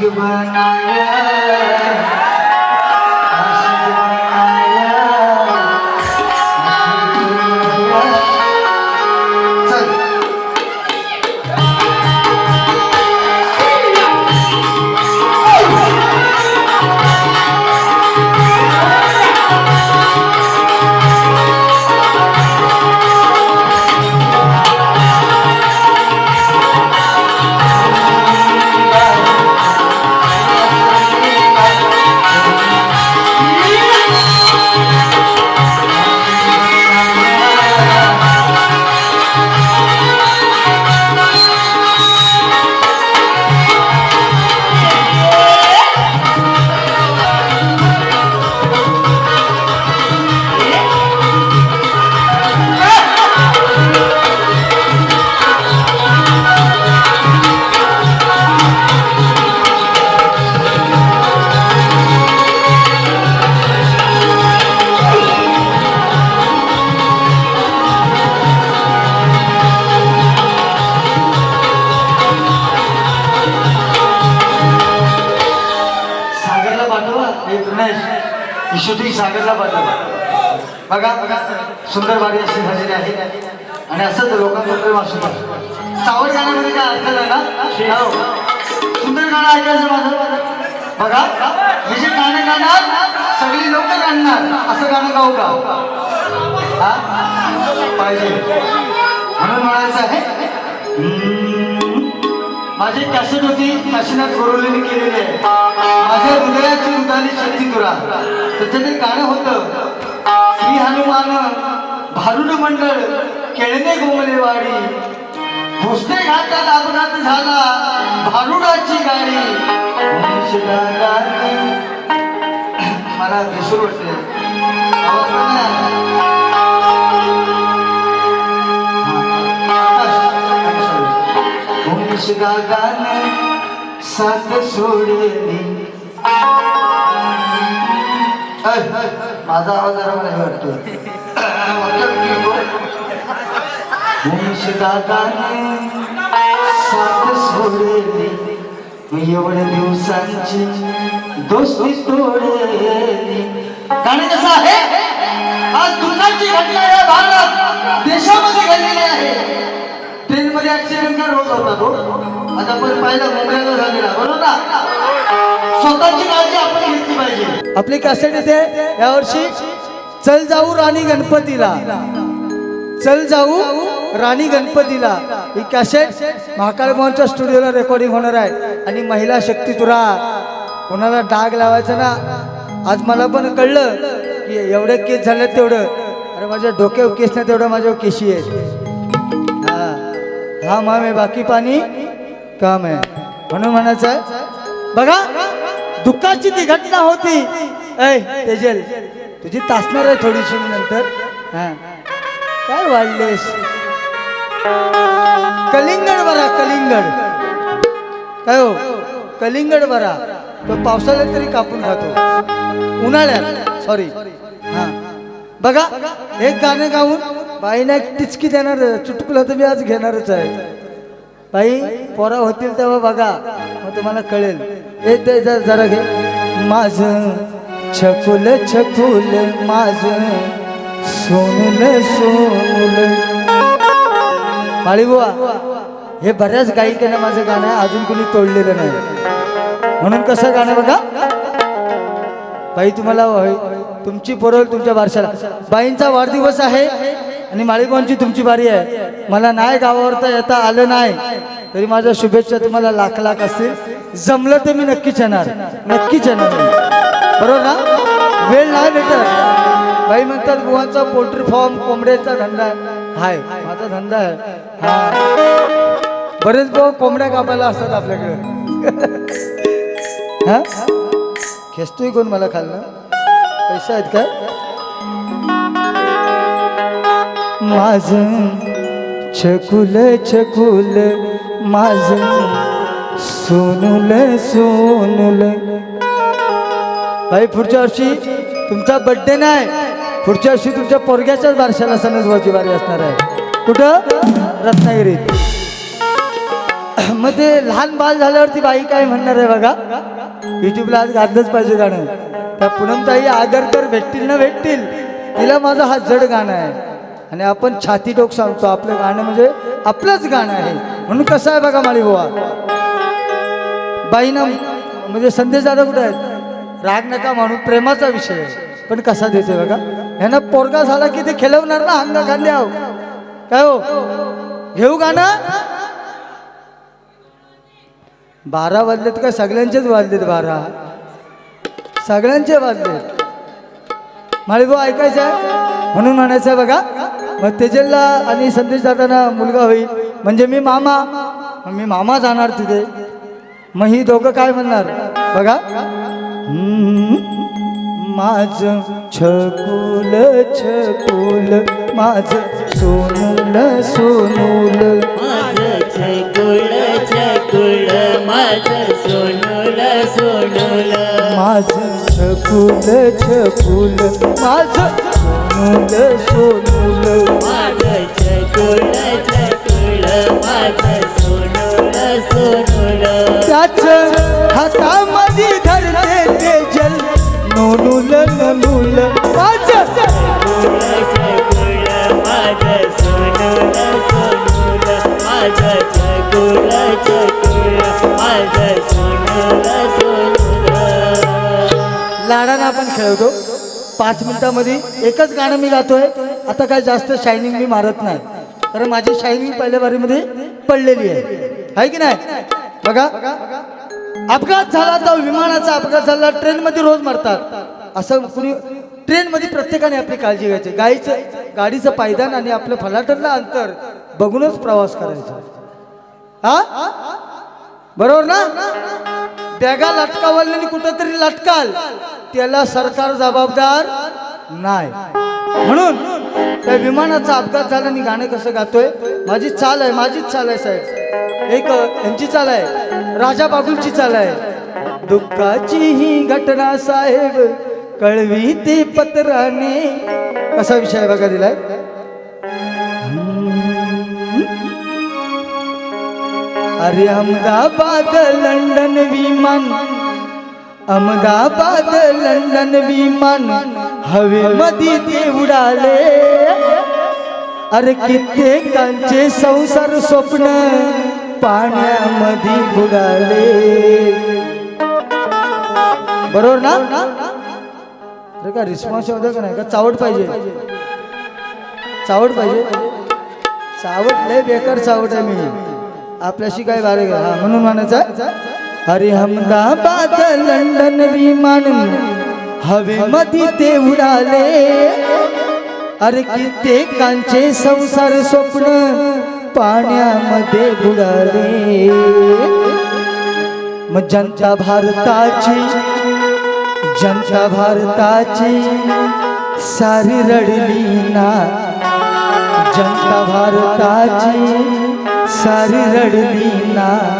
Thank you, my बघा बघा. सुंदर वारी अशी झालेली आहे. आणि असंच लोकांचं प्रेम असू पाहिजे चावड गाण्यामध्ये काय ऐकलं ना हो. सुंदर गाणं ऐकायचं माझं? बघा. मी जे गाणं गाणार सगळी लोक गाणार. असं गाणं गाऊ का? हा? पाहिजे. म्हणून म्हणायचं आहे माझी कॅसेट होती काशीनाथ गोरवलेने केलेली आहे. माझ्या हृदयाची उदाली शक्ती तुरा त्याचं ते गाणं होतं श्री हनुमान भारुड मंडळ केळणे गोमलेवाडी भोसले घाटात अपघात झाला भारुडाची गाडी. मला विसरू वाटते. भूमिशिगा गाणे साथ सोडली माझा आवाज आराम नाही वाटतो भूमिशिगा गाणे साथ सोडली मी. एवढ्या दिवसांची दोस्ती तोडली गाणे कसं आहे आज दुःखाची घटना या भारत देशामध्ये घडलेली आहे. मध्ये ऍक्सिडेंट का रोज होता तो. आता पण पाहिला मुंबईला झालेला. बरोबर ना? स्वतःची काळजी आपण घेतली पाहिजे. आपली कॅसेट येते. यावर्षी चल जाऊ राणी गणपतीला. चल जाऊ राणी गणपतीला. ही कॅसेट महाकाळ भवनच्या स्टुडिओला रेकॉर्डिंग होणार आहे. आणि महिला शक्ती तुरा. कोणाला डाग लावायचा ना? आज मला पण कळलं की एवढे केस झाले तेवढं. अरे माझ्या डोक्यावर केस नाही तेवढं माझ्यावर केशी आहे हा हा माम आहे बाकी पाणी काम आहे. म्हणून म्हणायचं आहे बघा दुःखाची ती घटना होती. ऐ तेजल तुझी तासणार आहे थोडीशी नंतर. हा. काय वाढलेस? कलिंगड बरा कलिंगड. काय हो? कलिंगड बरा. तो पावसाळ्यात तरी कापून खातो. उन्हाळ्यात सॉरी हा. बघा एक गाणं गाऊन बाईना एक टिचकी देणार चुटकुला तर मी आज घेणारच आहे. बाई पोरा होतील तेव्हा बघा मग तुम्हाला कळेल. ए ते जरा घे. माझ छकुल छकुल माझ सोनुल सोनुल माळीबुवा हे बऱ्याच गायिकांना माझं गाणं अजून कोणी तोडलेलं नाही. म्हणून कसं गाणं बघा? बाई तुम्हाला तुमची पोरं तुमच्या बारशाला. बाईंचा वाढदिवस आहे. आणि माळीबांची तुमची बारी आहे. मला नाही गावावर तर येता आलं नाही. तरी माझ्या शुभेच्छा तुम्हाला लाख लाख असतील. जमलं ते मी नक्कीच येणार. नक्कीच येणार. बरोबर ना? वेळ नाही भेटत. बाई म्हणतात बुवांचा पोल्ट्री फॉर्म कोंबड्याचा धंदा आहे. हाय माझा धंदा आहे. हा. बरेच भाऊ कोंबड्या कापायला असतात आपल्याकडे. हा? खेचतोय कोण मला खाल्लं पैसा आहेत काय? माझ. छकुल छकुल माझ. सोनुल सोनुल. भाई पुढच्या वर्षी तुमचा बड्डे नाही. पुढच्या वर्षी तुमच्या पोरग्याच्याच बारशाला सणसबाची बारी असणार आहे. कुठं? रत्नागिरीत मग ते लहान बाल झाल्यावरती बाई काय म्हणणार आहे बघा? युट्यूबला आज गाजलंच पाहिजे गाणं. त्या पुनमताई आगरकर भेटतील ना भेटतील. तिला माझं हा जड गाणं आहे. आणि आपण छाती टोक सांगतो आपलं गाणं म्हणजे आपलंच गाणं आहे. म्हणून कसं आहे बघा माळी बुवा बाईना म्हणजे संदेश दादा कुठे आहेत? राग नका म्हणून प्रेमाचा विषय आहे. पण कसा देतोय बघा? ह्यानं पोरगा झाला की ते खेळवणार ना अंगा खांद्याव काय हो? घेऊ गाणं? बारा वाजलेत का सगळ्यांचेच वाजलेत बारा. सगळ्यांचे वाजलेत. माळीभाऊ ऐकायचं आहे म्हणून म्हणायचं आहे बघा. मग तेजलला आणि संदेश दादांना मुलगा होईल. म्हणजे मी मामा. मी मामा जाणार तिथे. मग ही दोघं काय म्हणणार? बघा. माझ माझं छकुल छकुल. माझं सोनूल सोनूल. माझ छकुल छकुल. माझ सोनुल सोनुल. माझं छकुल छकुल माझं सोनूल सोनूल. माझं छकुल छकुल माझं सोनुल सोनुल. त्याच हातामध्ये धरते ते जल. नोनूल नोनूल माझं छकुल छकुल माझं सोनुल सोनुल. माझं छकुल छकुल माझं सोनुल सोनुल लाडानं आपण खेळतो. पाच मिनिटामध्ये एकच गाणं मी गातोय. आता काय जास्त शायनिंग मी मारत नाही. कारण माझी शायनिंग पहिल्या बारीमध्ये पडलेली आहे. आहे की नाही? बघा. अपघात झाला तर विमानाचा. अपघात झाला ट्रेनमध्ये रोज मरतात. असं कुणी ट्रेनमध्ये प्रत्येकाने आपली काळजी घ्यायची. गाईचं गाडीचं पायदान आणि आपलं फलाटरला अंतर बघूनच प्रवास करायचा. हा? बरोबर ना? बॅगा लटकावल्याने कुठंतरी लटकाल. त्याला सरकार जबाबदार नाही. म्हणून त्या विमानाचा अपघात झाला आणि गाणं कसं गातोय? माझी चाल आहे माझीच चाल आहे साहेब. एक यांची चाल आहे. राजा बाबूंची चाल आहे. दुःखाची ही घटना साहेब कळवी ते पत्राने. कसा विषय बघा दिलाय? अरे अहमदाबाद लंडन विमान. अहमदाबाद लंडन विमान हवेमध्ये ते उडाले. अरे कित्येकांचे संसार स्वप्न पाण्यामध्ये बुडाले. बरोबर ना? अरे का रिस्पॉन्स होता का नाही? का चावट पाहिजे? चावट पाहिजे? चावट लय बेकार चावट आहे मी. आपल्याशी काय बारे का हा म्हणून म्हणायचं अरे अहमदाबाद लंडन विमान हवेमध्ये ते उडाले. अरे कित्येकांचे संसार स्वप्न पाण्यामध्ये बुडाले. मग जनता भारताची जनता भारताची सारी रडली ना. जनता भारताची सारी रडली ना.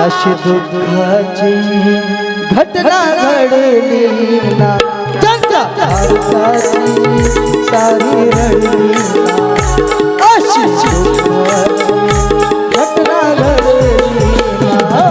अशी दुःखाची घटना घडली ना. सारी रडली अशी घटना घडली ना.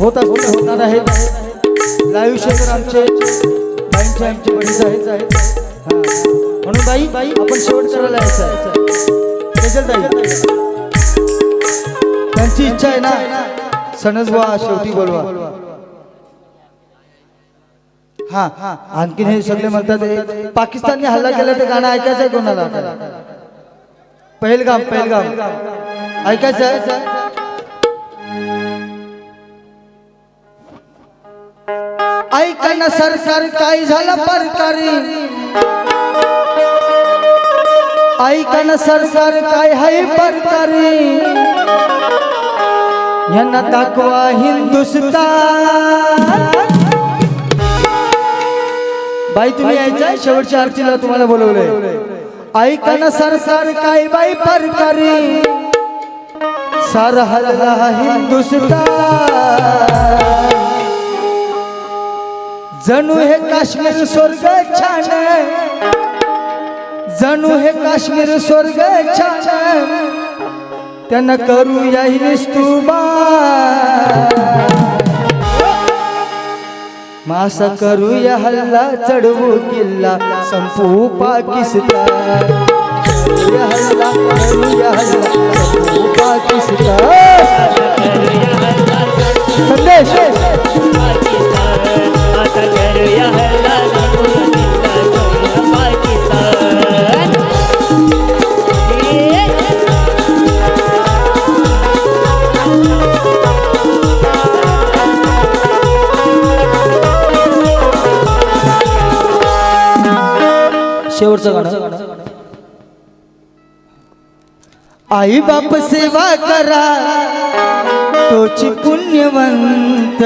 होत असते होणार आहेत लाईव्ह शेअर आमचे बाईंचे आमचे बडीच आहेत. हा. म्हणून बाई बाई आपण शेवट करायला यायचं आहे. त्याच्यात त्यांची इच्छा आहे ना? सणच बुवा शेवटी बोलवा. हा हा आणखीन हे सगळे म्हणतात पाकिस्तानने हल्ला केला ते गाणं ऐकायचं आहे कोणाला? पहिलगाम पहिलगाम. ऐकायचं आहे? ऐका ना सरकार काय झालं परकारी? ऐका ना सरकार काय आहे परकारी? यांना दाखवा हिंदुस्तान. बाई तुम्ही यायचं? शेवटच्या आरतीला तुम्हाला बोलवलंय. ऐका ना सरकार काय बाई परकारी? सारा हल्ला हिंदुस्तान. जणू हे काश्मीर स्वर्ग छान जणू हे काश्मीर स्वर्ग छान त्यांना करू या निस्तुबा मासा करू या हल्ला चढवू किल्ला संपू पाकिस्तान. करूया हल्ला हल्ला संपू पाकिस्तान. संदेश. शेवटचं गाणं. आई बाप सेवा करा तोची पुण्यवंत.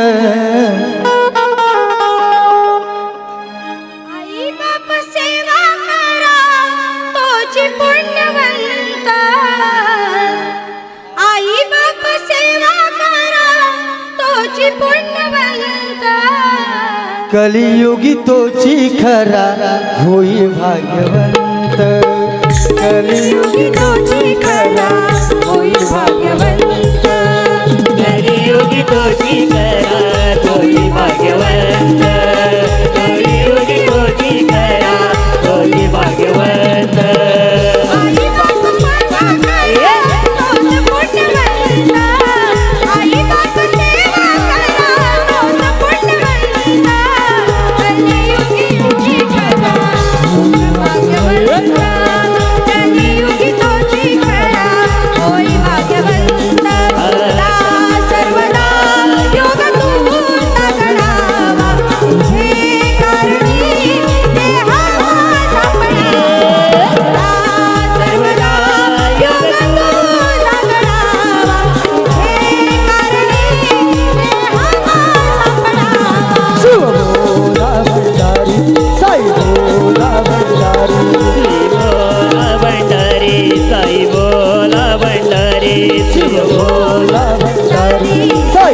कलियुगी तोची खरा होई भाग्यवंत. कलियुगी तोची खरा होई भाग्यवंत. कलियुगी तोची करा होई भाग्यवंत.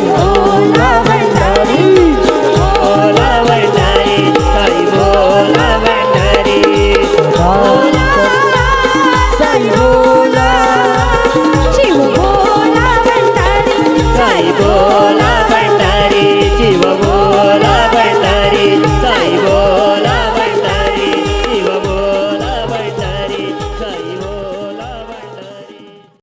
Oh.